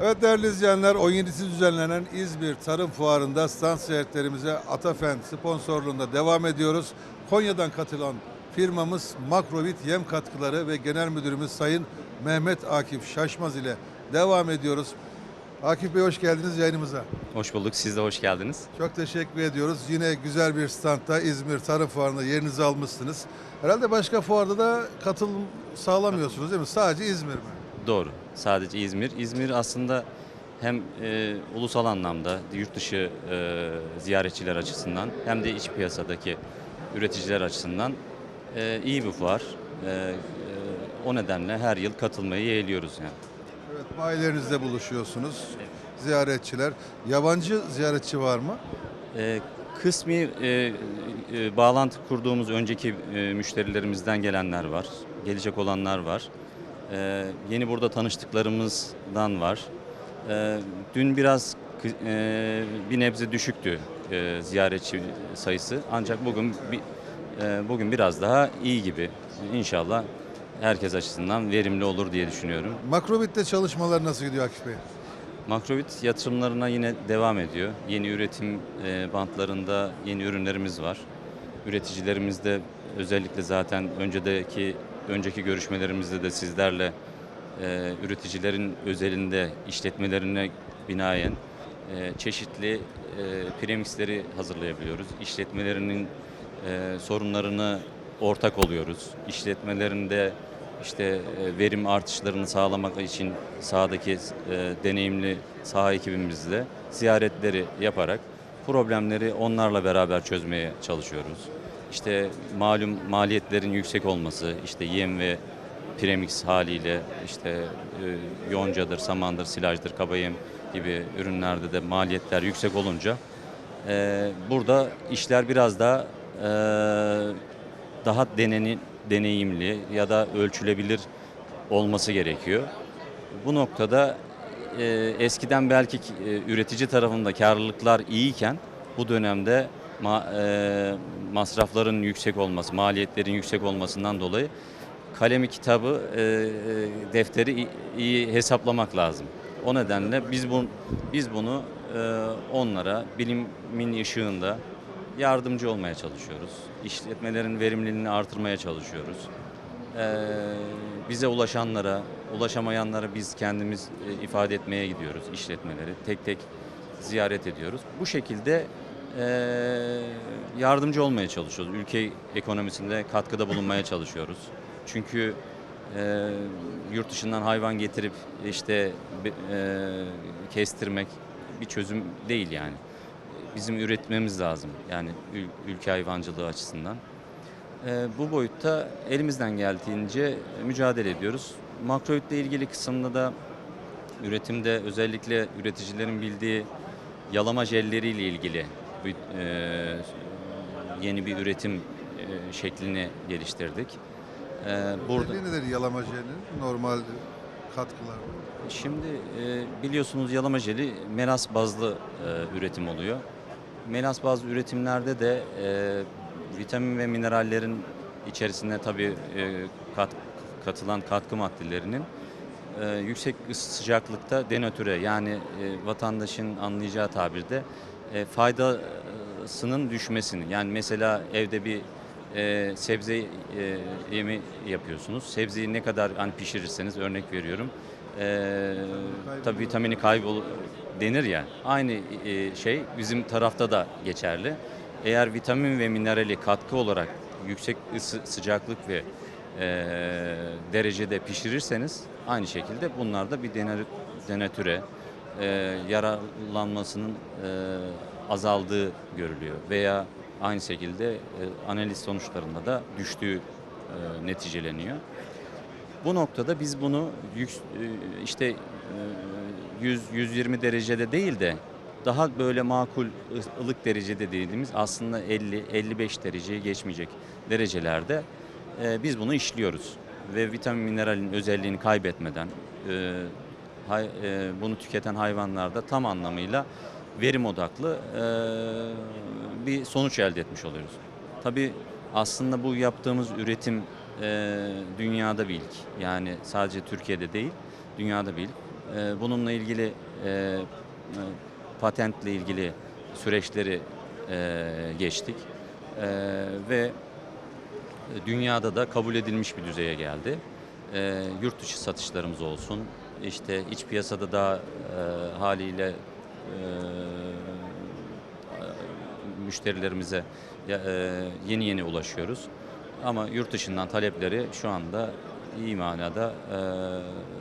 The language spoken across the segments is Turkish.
Evet değerli izleyenler 17'si düzenlenen İzmir Tarım Fuarı'nda stand ziyaretlerimize Atafen sponsorluğunda devam ediyoruz. Konya'dan katılan firmamız Makrovit Yem Katkıları ve Genel Müdürümüz Sayın Mehmet Akif Şaşmaz ile devam ediyoruz. Akif Bey hoş geldiniz yayınımıza. Hoş bulduk. Siz de hoş geldiniz. Çok teşekkür ediyoruz. Yine güzel bir standta İzmir Tarım Fuarı'nda yerinizi almışsınız. Herhalde başka fuarda da katılım sağlamıyorsunuz değil mi? Sadece İzmir mi? Doğru. Sadece İzmir. İzmir aslında hem e, ulusal anlamda yurt dışı e, ziyaretçiler açısından hem de iç piyasadaki üreticiler açısından e, iyi bir fuar. E, e, o nedenle her yıl katılmayı yeğliyoruz yani. Evet, bayilerinizde buluşuyorsunuz. Ziyaretçiler. Yabancı ziyaretçi var mı? E, kısmi e, e, bağlantı kurduğumuz önceki e, müşterilerimizden gelenler var. Gelecek olanlar var. E, yeni burada tanıştıklarımızdan var. E, dün biraz e, bir nebze düşüktü e, ziyaretçi sayısı. Ancak bugün bi- e, bugün biraz daha iyi gibi. İnşallah herkes açısından verimli olur diye düşünüyorum. Makrobit'te çalışmalar nasıl gidiyor Akif Bey? Makrovit yatırımlarına yine devam ediyor. Yeni üretim e, bantlarında yeni ürünlerimiz var. Üreticilerimiz de özellikle zaten öncedeki önceki görüşmelerimizde de sizlerle e, üreticilerin özelinde işletmelerine binaen e, çeşitli e, premixleri hazırlayabiliyoruz. İşletmelerinin e, sorunlarını ortak oluyoruz. İşletmelerinde işte e, verim artışlarını sağlamak için sahadaki e, deneyimli saha ekibimizle ziyaretleri yaparak problemleri onlarla beraber çözmeye çalışıyoruz. İşte malum maliyetlerin yüksek olması, işte yem ve premix haliyle işte e, yoncadır, samandır, silajdır, kaba yem gibi ürünlerde de maliyetler yüksek olunca e, burada işler biraz daha e, daha deneni, deneyimli ya da ölçülebilir olması gerekiyor. Bu noktada e, eskiden belki üretici tarafında karlılıklar iyiyken bu dönemde ma- e, masrafların yüksek olması, maliyetlerin yüksek olmasından dolayı kalemi kitabı, e, e, defteri iyi, hesaplamak lazım. O nedenle biz bu biz bunu e, onlara bilimin ışığında yardımcı olmaya çalışıyoruz. İşletmelerin verimliliğini artırmaya çalışıyoruz. Ee, bize ulaşanlara, ulaşamayanlara biz kendimiz e, ifade etmeye gidiyoruz işletmeleri. Tek tek ziyaret ediyoruz. Bu şekilde e, yardımcı olmaya çalışıyoruz. Ülke ekonomisinde katkıda bulunmaya çalışıyoruz. Çünkü e, yurt dışından hayvan getirip işte e, kestirmek bir çözüm değil yani. Bizim üretmemiz lazım yani ül- ülke hayvancılığı açısından. Ee, bu boyutta elimizden geldiğince mücadele ediyoruz. Makroyut ile ilgili kısımda da üretimde özellikle üreticilerin bildiği yalama jelleriyle ilgili bir, e, yeni bir üretim e, şeklini geliştirdik. Ee, burada Burada... nedir yalama jelinin? Normal katkılar. Şimdi e, biliyorsunuz yalama jeli melas bazlı e, üretim oluyor. Melas bazlı üretimlerde de e, vitamin ve minerallerin içerisine tabii e, kat, katılan katkı maddelerinin e, yüksek ısı- sıcaklıkta denatüre yani e, vatandaşın anlayacağı tabirde e, faydasının düşmesini yani mesela evde bir e, sebze e, yemi yapıyorsunuz. Sebzeyi ne kadar hani pişirirseniz örnek veriyorum. E, tabii vitamini kaybol denir ya. Aynı e, şey bizim tarafta da geçerli. Eğer vitamin ve minerali katkı olarak yüksek ısı, sıcaklık ve e, derecede pişirirseniz aynı şekilde bunlar da bir denatüre e, yaralanmasının e, azaldığı görülüyor veya aynı şekilde e, analiz sonuçlarında da düştüğü e, neticeleniyor. Bu noktada biz bunu yük, e, işte e, 100 120 derecede değil de daha böyle makul ılık derecede dediğimiz aslında 50 55 dereceyi geçmeyecek derecelerde e, biz bunu işliyoruz ve vitamin mineralin özelliğini kaybetmeden e, hay- e, bunu tüketen hayvanlarda tam anlamıyla verim odaklı e, bir sonuç elde etmiş oluyoruz. Tabii aslında bu yaptığımız üretim e, dünyada bir ilk. Yani sadece Türkiye'de değil, dünyada bir ilk. E, bununla ilgili e, e, patentle ilgili süreçleri e, geçtik E, ve dünyada da kabul edilmiş bir düzeye geldi. E, yurt dışı satışlarımız olsun, işte iç piyasada da e, haliyle e, müşterilerimize e, yeni yeni ulaşıyoruz. Ama yurt dışından talepleri şu anda iyi manada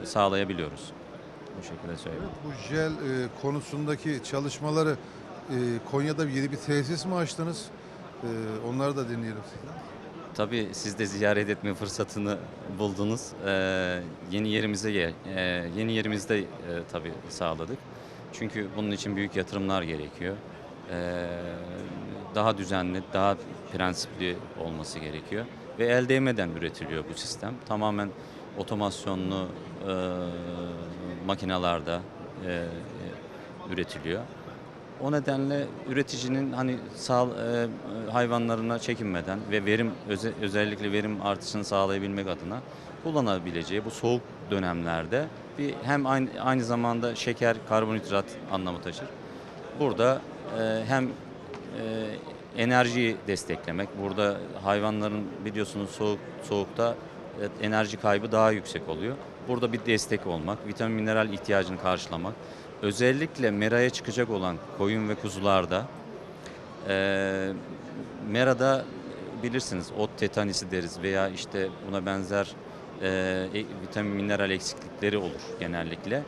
e, sağlayabiliyoruz. Bu şekilde söyleyeyim. Bu jel e, konusundaki çalışmaları e, Konya'da yeni bir tesis mi açtınız? E, onları da dinleyelim. Tabii siz de ziyaret etme fırsatını buldunuz. Ee, yeni yerimize e, yeni yerimizde e, tabii sağladık. Çünkü bunun için büyük yatırımlar gerekiyor. Ee, daha düzenli, daha prensipli olması gerekiyor ve el değmeden üretiliyor bu sistem. Tamamen otomasyonlu e, makinalarda e, üretiliyor. O nedenle üreticinin hani sağ, e, hayvanlarına çekinmeden ve verim öze- özellikle verim artışını sağlayabilmek adına kullanabileceği bu soğuk dönemlerde bir hem aynı, aynı zamanda şeker, karbonhidrat anlamı taşır. Burada e, hem e, enerjiyi desteklemek, burada hayvanların biliyorsunuz soğuk soğukta e, enerji kaybı daha yüksek oluyor. Burada bir destek olmak, vitamin mineral ihtiyacını karşılamak. Özellikle meraya çıkacak olan koyun ve kuzularda e, merada bilirsiniz ot tetanisi deriz veya işte buna benzer e, vitamin mineral eksiklikleri olur genellikle.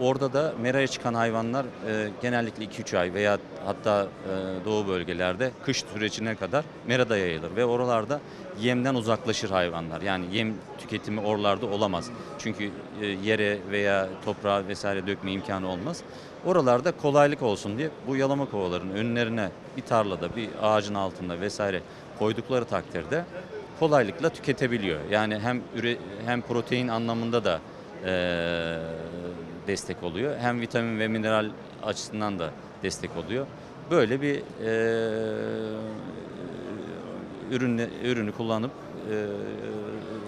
Orada da meraya çıkan hayvanlar e, genellikle 2-3 ay veya hatta e, doğu bölgelerde kış sürecine kadar merada yayılır ve oralarda yemden uzaklaşır hayvanlar. Yani yem tüketimi oralarda olamaz. Çünkü e, yere veya toprağa vesaire dökme imkanı olmaz. Oralarda kolaylık olsun diye bu yalama kovalarının önlerine bir tarlada, bir ağacın altında vesaire koydukları takdirde kolaylıkla tüketebiliyor. Yani hem üre, hem protein anlamında da eee, destek oluyor. Hem vitamin ve mineral açısından da destek oluyor. Böyle bir eee ürünü, ürünü kullanıp eee,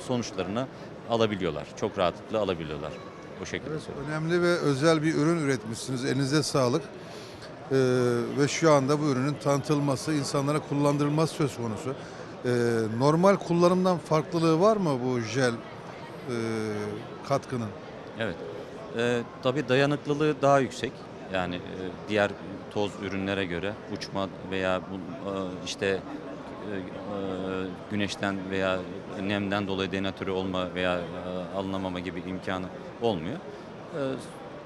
sonuçlarını alabiliyorlar. Çok rahatlıkla alabiliyorlar. Bu şekilde Evet, söyleyeyim. önemli ve özel bir ürün üretmişsiniz. Elinize sağlık. E, ve şu anda bu ürünün tanıtılması, insanlara kullandırılması söz konusu. E, normal kullanımdan farklılığı var mı bu jel e, katkının? Evet. Ee, tabii dayanıklılığı daha yüksek. Yani e, diğer toz ürünlere göre uçma veya bu, e, işte e, e, güneşten veya nemden dolayı denatürü olma veya e, alınamama gibi imkanı olmuyor. E,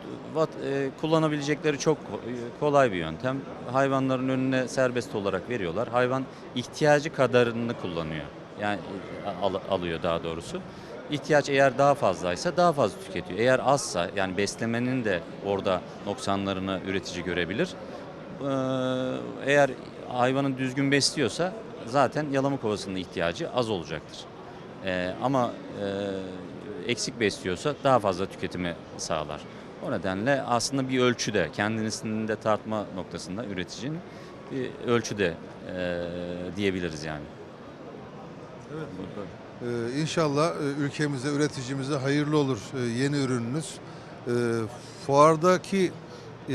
vat- e, kullanabilecekleri çok ko- kolay bir yöntem. Hayvanların önüne serbest olarak veriyorlar. Hayvan ihtiyacı kadarını kullanıyor. Yani e, al- alıyor daha doğrusu. İhtiyaç eğer daha fazlaysa daha fazla tüketiyor. Eğer azsa yani beslemenin de orada noksanlarını üretici görebilir. Ee, Eğer hayvanın düzgün besliyorsa zaten yalama kovasının ihtiyacı az olacaktır. Ee, ama e, eksik besliyorsa daha fazla tüketimi sağlar. O nedenle aslında bir ölçüde kendisinin de tartma noktasında üreticinin bir ölçüde e, diyebiliriz yani. Evet. Ee, inşallah e, ülkemize, üreticimize hayırlı olur e, yeni ürününüz. E, fuardaki e,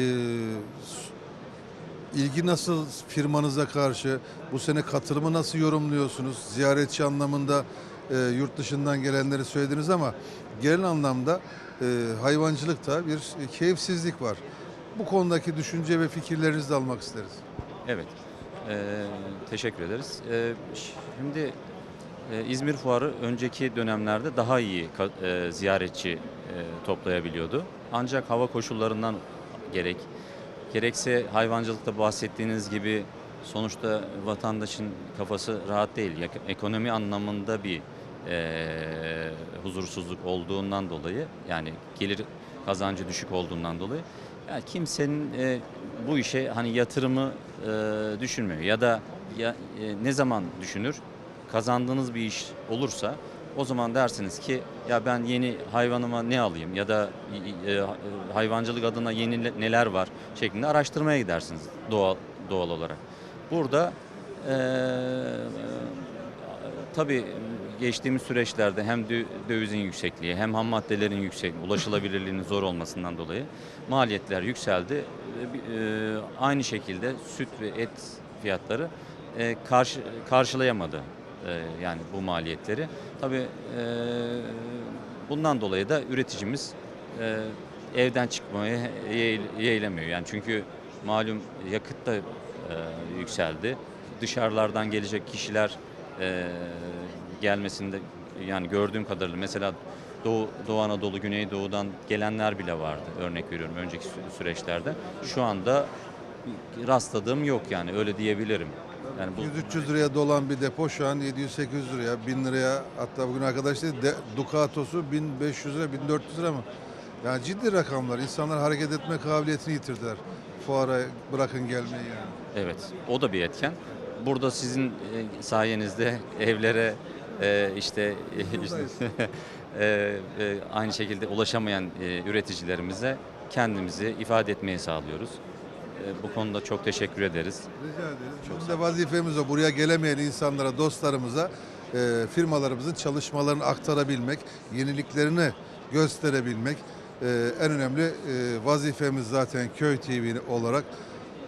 ilgi nasıl firmanıza karşı? Bu sene katılımı nasıl yorumluyorsunuz? Ziyaretçi anlamında yurt dışından gelenleri söylediniz ama genel anlamda hayvancılıkta bir keyifsizlik var. Bu konudaki düşünce ve fikirlerinizi de almak isteriz. Evet. Ee, teşekkür ederiz. Ee, şimdi İzmir Fuarı önceki dönemlerde daha iyi e, ziyaretçi e, toplayabiliyordu. Ancak hava koşullarından gerek gerekse hayvancılıkta bahsettiğiniz gibi sonuçta vatandaşın kafası rahat değil. Ekonomi anlamında bir e, huzursuzluk olduğundan dolayı yani gelir kazancı düşük olduğundan dolayı yani kimsenin bu işe hani yatırımı düşünmüyor ya da ya, e, ne zaman düşünür kazandığınız bir iş olursa o zaman dersiniz ki ya ben yeni hayvanıma ne alayım ya da e, e, hayvancılık adına yeni ne- neler var şeklinde araştırmaya gidersiniz doğal doğal olarak. Burada e, tabii geçtiğimiz süreçlerde hem dö- dövizin yüksekliği hem ham maddelerin yüksek ulaşılabilirliğinin zor olmasından dolayı maliyetler yükseldi. E, aynı şekilde süt ve et fiyatları e, karşı karşılayamadı e, yani bu maliyetleri. Tabii e, bundan dolayı da üreticimiz e, evden çıkmaya yeğ- yeğlemiyor. Yani çünkü malum yakıt da yükseldi. Dışarılardan gelecek kişiler gelmesinde yani gördüğüm kadarıyla mesela Doğu, Doğu Anadolu, Güneydoğu'dan gelenler bile vardı örnek veriyorum önceki sü- süreçlerde. Şu anda rastladığım yok yani öyle diyebilirim. Yani bu 100-300 liraya dolan bir depo şu an 700-800 liraya, 1000 liraya hatta bugün arkadaş dedi de, Ducato'su 1500 lira, 1400 lira mı? Yani ciddi rakamlar. İnsanlar hareket etme kabiliyetini yitirdiler. Fuara bırakın gelmeyi yani. Evet, o da bir etken. Burada sizin e, sayenizde evlere e, işte Buradayız. e, e, aynı şekilde ulaşamayan e, üreticilerimize kendimizi ifade etmeyi sağlıyoruz. E, bu konuda çok teşekkür ederiz. Rica ederiz. Bizim de vazifemiz o. Buraya gelemeyen insanlara, dostlarımıza e, firmalarımızın çalışmalarını aktarabilmek, yeniliklerini gösterebilmek. E, en önemli e, vazifemiz zaten Köy TV olarak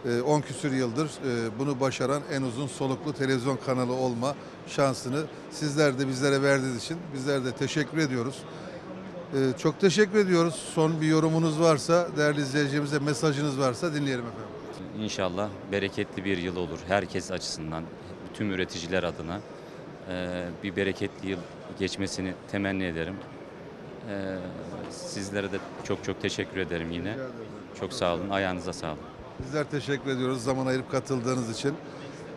e, 10 küsür yıldır e, bunu başaran en uzun soluklu televizyon kanalı olma şansını sizler de bizlere verdiğiniz için bizler de teşekkür ediyoruz. E, çok teşekkür ediyoruz. Son bir yorumunuz varsa, değerli izleyicilerimize mesajınız varsa dinleyelim efendim. İnşallah bereketli bir yıl olur. Herkes açısından, tüm üreticiler adına e, bir bereketli yıl geçmesini temenni ederim. E, sizlere de çok çok teşekkür ederim yine. Çok sağ olun, ayağınıza sağlık. Bizler teşekkür ediyoruz zaman ayırıp katıldığınız için.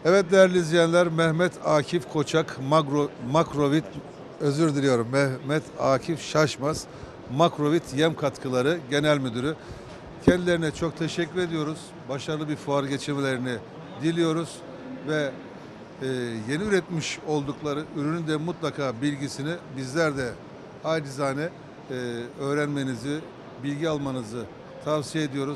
Evet değerli izleyenler Mehmet Akif Koçak Magro, Makrovit özür diliyorum Mehmet Akif Şaşmaz Makrovit Yem Katkıları Genel Müdürü. Kendilerine çok teşekkür ediyoruz. Başarılı bir fuar geçirmelerini diliyoruz ve e, yeni üretmiş oldukları ürünün de mutlaka bilgisini bizler de acizane e, öğrenmenizi, bilgi almanızı tavsiye ediyoruz.